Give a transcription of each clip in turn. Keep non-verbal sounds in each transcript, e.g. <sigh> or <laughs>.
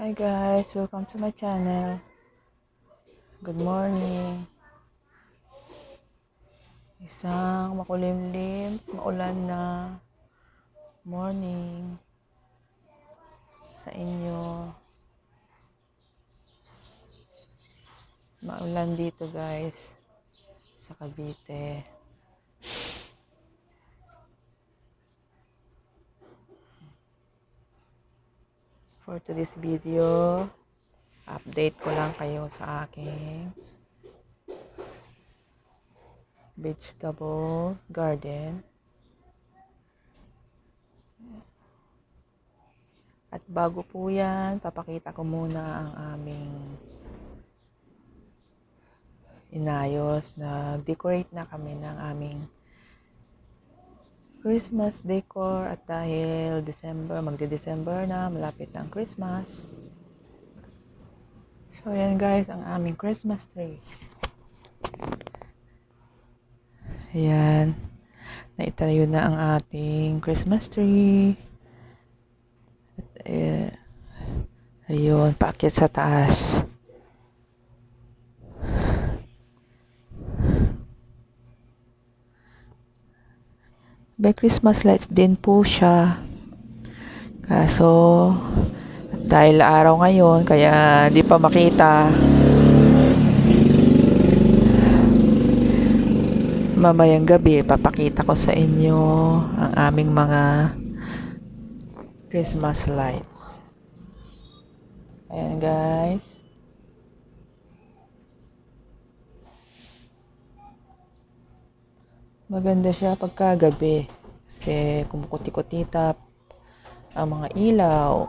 Hi guys, welcome to my channel. Good morning. Isang makulimlim, maulan na morning sa inyo. Maulan dito guys sa Cavite. For today's video, update ko lang kayo sa aking vegetable garden. At bago po yan, papakita ko muna ang aming inayos. Nag-decorate na kami ng aming Christmas decor at dahil December, magde-December na, malapit ang Christmas. So, yan guys, ang aming Christmas tree. Ayan. Naitayo na ang ating Christmas tree. At, eh, ayun, paakyat sa taas. May Christmas lights din po siya. Kaso, dahil araw ngayon, kaya di pa makita. Mamayang gabi, papakita ko sa inyo ang aming mga Christmas lights. Ayan guys. Maganda siya pagkagabi kasi kumukuti-kutita ang mga ilaw.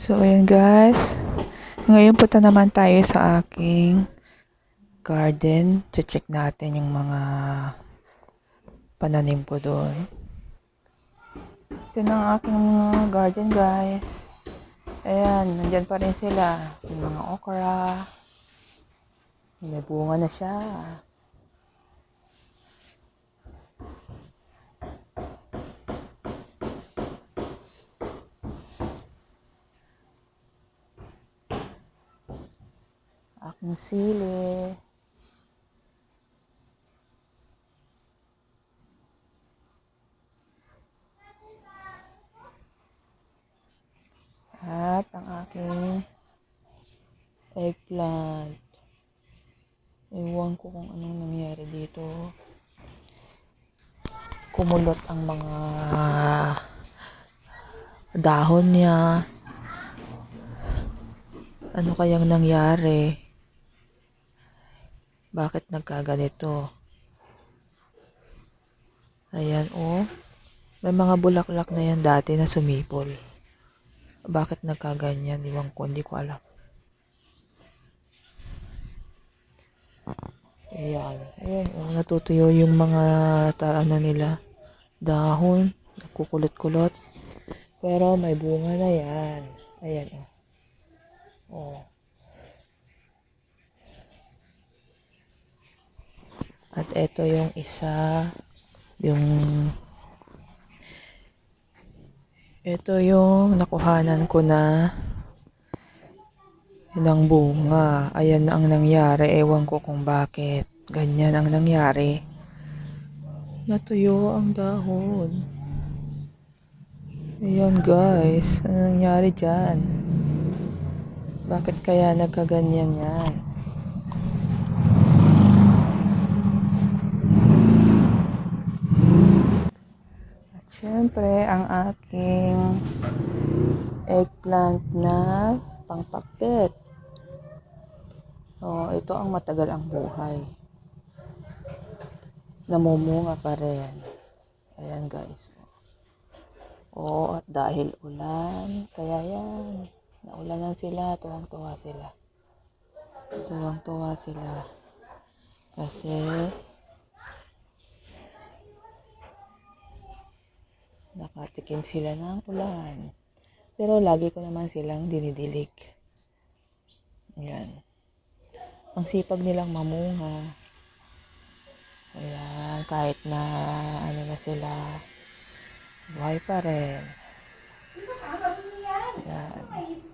So, ayan guys. Ngayon punta naman tayo sa aking garden. Check natin yung mga pananim ko doon. Ito na ang aking mga garden guys. Ayan, nandyan pa rin sila. Yung mga okra. May na siya. Aking sili. At ang aking eggplant. Ewan ko kung anong nangyari dito. Kumulot ang mga dahon niya. Ano kayang nangyari? Bakit nagkaganito? Ayan, oh. May mga bulaklak na yan dati na sumipol. Bakit nagkaganyan? Iwan ko, hindi ko alam. Ayan. Ayan, oh, natutuyo yung mga ta, ano nila, dahon. Kukulot-kulot. Pero may bunga na yan. Ayan, oh. Oh. At ito yung isa, yung ito yung nakuhanan ko na ng bunga. Ayan ang nangyari. Ewan ko kung bakit. Ganyan ang nangyari. Natuyo ang dahon. Ayan guys, ano nangyari dyan? Bakit kaya nagkaganyan yan? At syempre, ang aking eggplant na pangpakbet. Oh, ito ang matagal ang buhay. Namumunga pa rin. Ayan guys. Oo, at dahil ulan, kaya yan. Naulanan sila, tuwang-tuwa sila. Tuwang-tuwa sila. Kasi, nakatikim sila ng ulan. Pero lagi ko naman silang dinidilig. Yan. Ang sipag nilang mamunga. Ayan, kahit na ano na sila, buhay pa rin. Ayan.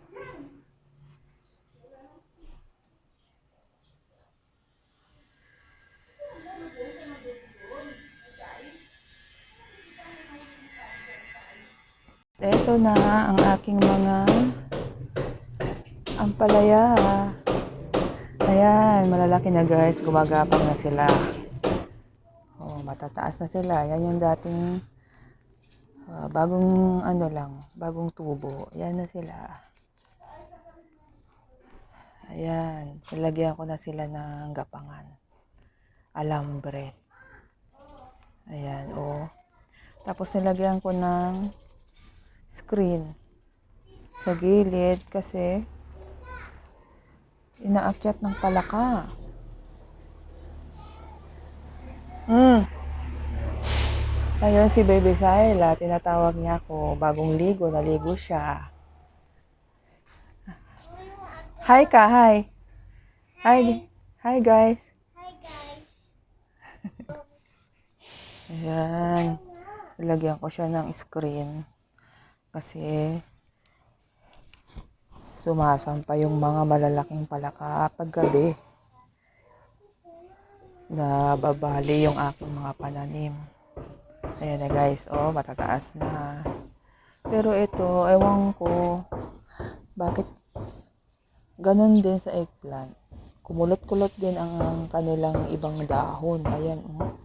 Ito na ang aking mga ampalaya. Ayan, malalaki na guys. Gumagapang na sila. Oh, matataas na sila. Yan yung dating ah, bagong ano lang, bagong tubo. Yan na sila. Ayan, nilagyan ko na sila ng gapangan. Alambre. Ayan, oh. Tapos nilagyan ko ng screen sa gilid kasi inaakyat ng palaka. Mm. Ayun si Baby Syla, tinatawag niya ako. Bagong ligo, naligo siya. Hi ka, hi. Hi. Hi guys. <laughs> Ayan. Ilagyan ko siya ng screen. Kasi sumasampa yung mga malalaking palaka paggabi na babali yung aking mga pananim. Ayan na guys, oh, matataas na. Pero ito, ewan ko, bakit ganun din sa eggplant. Kumulot-kulot din ang kanilang ibang dahon. Ayan, oh.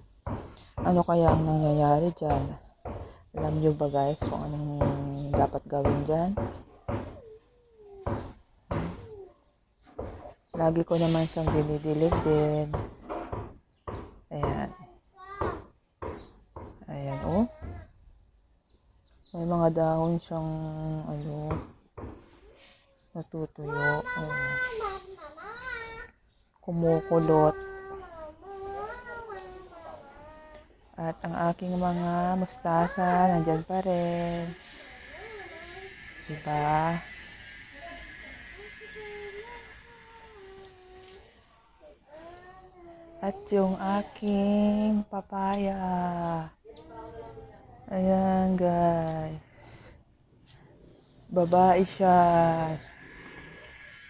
Ano kaya ang nangyayari dyan? Alam nyo ba guys kung anong dapat gawin dyan? Lagi ko naman siyang dinidilig din. Ayan. Ayan, oh. May mga dahon siyang, ano, natutuyo. Oh. Kumukulot. At ang aking mga mustasa, nandyan pa rin. Diba? At yung aking papaya. Ayan, guys. Babae siya.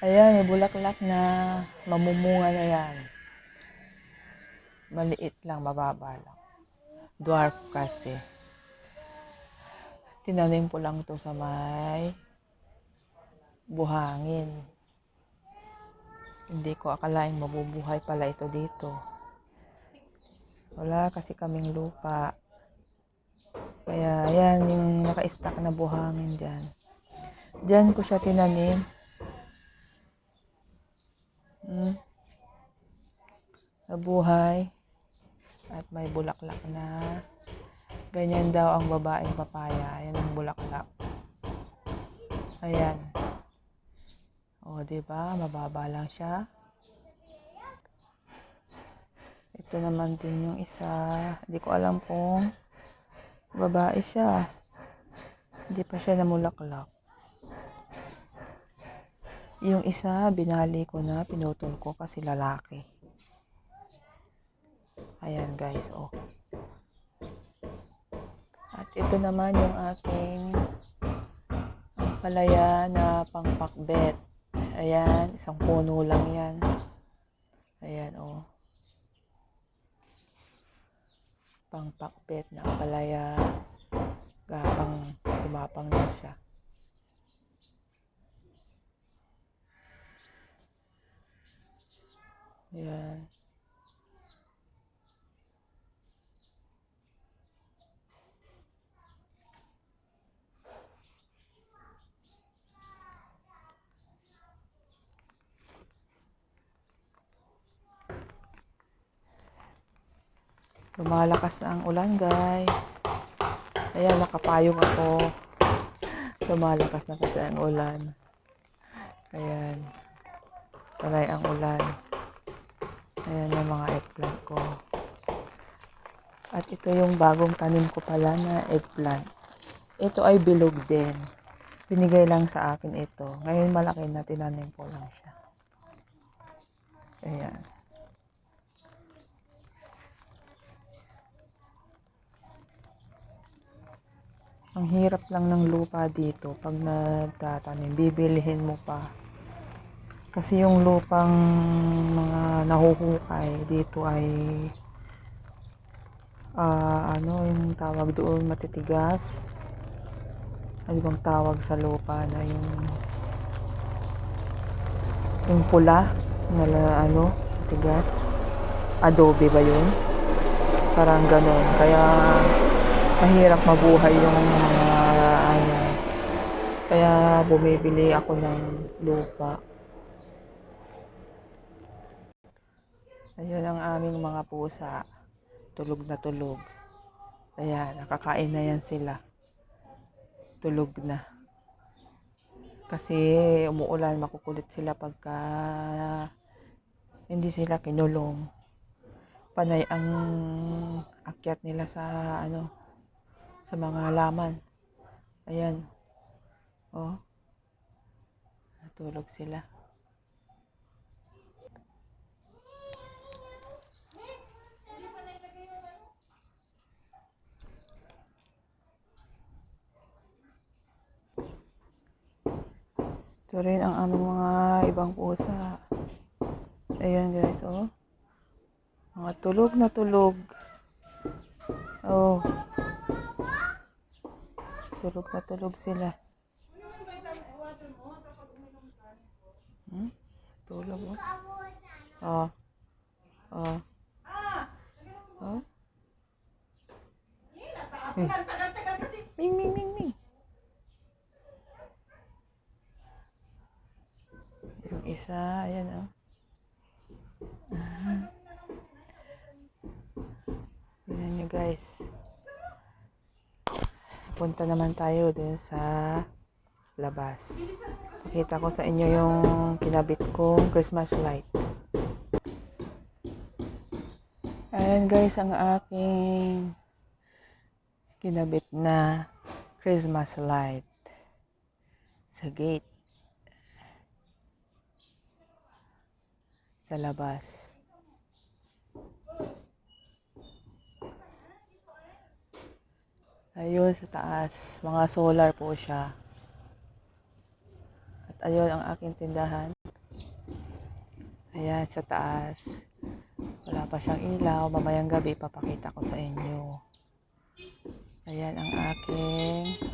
Ayan, may bulaklak na. Mamumunga na yan. Maliit lang, mababa lang. Dwarf kasi. Tinanim ko lang to sa may buhangin. Hindi ko akalaing mabubuhay pala ito dito. Wala kasi kaming lupa. Kaya yan yung naka-stack na buhangin dyan. Dyan ko siya tinanim. Hmm. Nabuhay. At may bulaklak na. Ganyan daw ang babaeng papaya. Ayan ang bulaklak. Ayan. O, di ba? Mababa lang siya. Ito naman din yung isa. Hindi ko alam kung babae siya. Hindi pa siya namulaklak. Yung isa, binali ko na, pinutol ko kasi lalaki. Ayan guys, oh. At ito naman yung aking palaya na pangpakbet. Ayan, isang puno lang yan. Ayan, oh. pangpakpit na palaya gapang gumapang na siya. Yan. Lumalakas na ang ulan, guys. Ayan, nakapayong ako. Lumalakas na kasi ang ulan. Ayan. Talay ang ulan. Ayan yung mga eggplant ko. At ito yung bagong tanim ko pala na eggplant. Ito ay bilog din. Binigay lang sa akin ito. Ngayon malaki na tinanim ko lang siya. Ayan. Ang hirap lang ng lupa dito pag nagtatanim. Bibilihin mo pa. Kasi yung lupang mga nahuhukay dito ay ah, ano yung tawag doon matitigas. Ano bang tawag sa lupa na yung yung pula na ano matigas. Adobe ba yun? Parang ganon. Kaya mahirap mabuhay yung mga ano. Kaya bumibili ako ng lupa. Ayun ang aming mga pusa. Tulog na tulog. Ayan, nakakain na yan sila. Tulog na. Kasi umuulan, makukulit sila pagka hindi sila kinulong. Panay ang akyat nila sa ano sa mga laman. Ayan. Oh. Natulog sila. Ito rin ang aming mga ibang pusa. Ayan guys, oh. Mga tulog na tulog. Oh. Tulog na tulog sila. Hmm? Tulog, oh. Oh. Oh. Oh. Hmm. Ming, ming, ming, ming. Yung isa, ayan, oh. Tingnan nyo, guys. Punta naman tayo dun sa labas. Pakita ko sa inyo yung kinabit kong Christmas light. Ayan guys, ang aking kinabit na Christmas light sa gate. Sa labas. Ayun, sa taas. Mga solar po siya. At ayun ang aking tindahan. Ayan, sa taas. Wala pa siyang ilaw. Mamayang gabi, papakita ko sa inyo. Ayan ang aking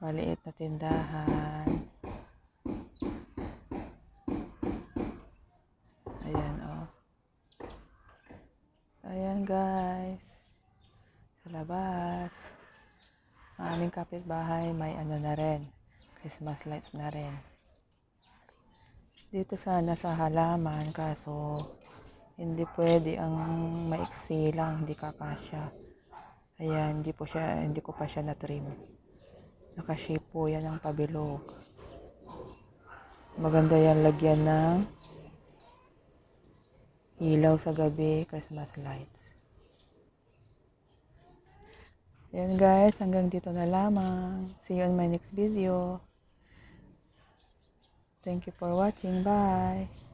maliit na tindahan. Ayan, oh. Ayan, guys. Sa labas. Ang aming kapitbahay, may ano na rin. Christmas lights na rin. Dito sana sa halaman, kaso hindi pwede ang maiksi lang, hindi kakasya. Ayan, hindi po siya, hindi ko pa siya na-trim. Nakashape po yan ng pabilog. Maganda yan lagyan ng ilaw sa gabi, Christmas lights. Yan guys, hanggang dito na lamang. See you on my next video. Thank you for watching. Bye.